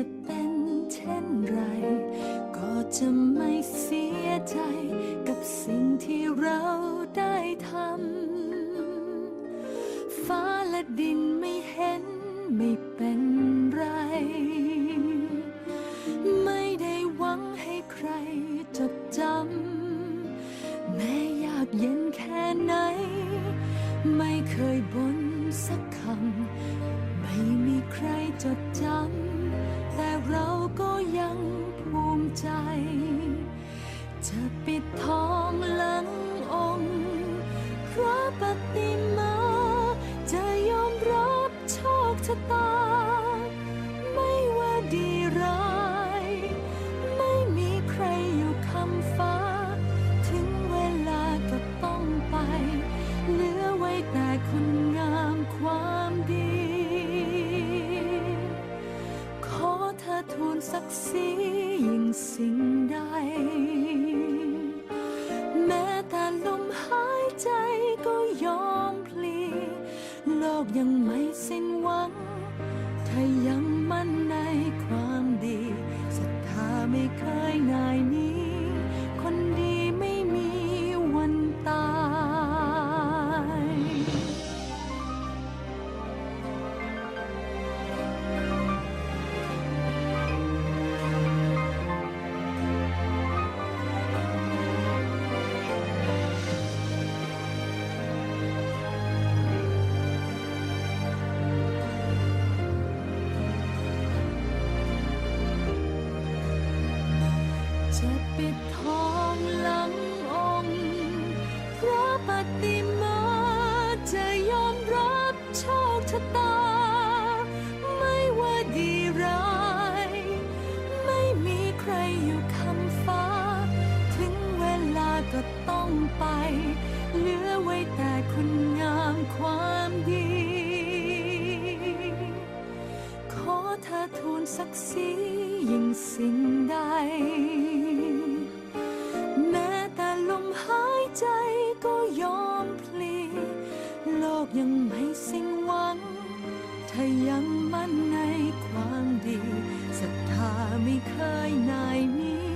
จะเป็นเช่นไร ก็จะไม่เสียใจกับสิ่งที่เราได้ทำ ฟ้าและดินไม่เห็นไม่เป็นไร ไม่ได้วังให้ใครจดจำ แม่อยากเย็นแค่ไหน ไม่เคยบ่นสักคำ ไม่มีใครจดจำ ก็ยังภูมิใจ จะปิดทองหลัง สิ่งใด แม้แต่ลมหายใจก็ยอมพลี โลกยังไม่สิ้นหวัง ถ้ายังมั่นในความดีศรัทธาไม่เคยนายนี้ จะปิดทองหลังองค์พระปฏิมาจะยอมรับโชคชะตา ไม่ว่าดีร้าย ไม่มีใครอยู่คำฟ้า ถึงเวลาก็ต้องไป เหลือไว้แต่คุณงามความดี ขอเธอทูลศักดิ์ศรียิ่งสิ่งใด กยังไม่สิ้นหวัง ถ้ายังมั่นในความดีศรัทธาไม่เคยนายนี้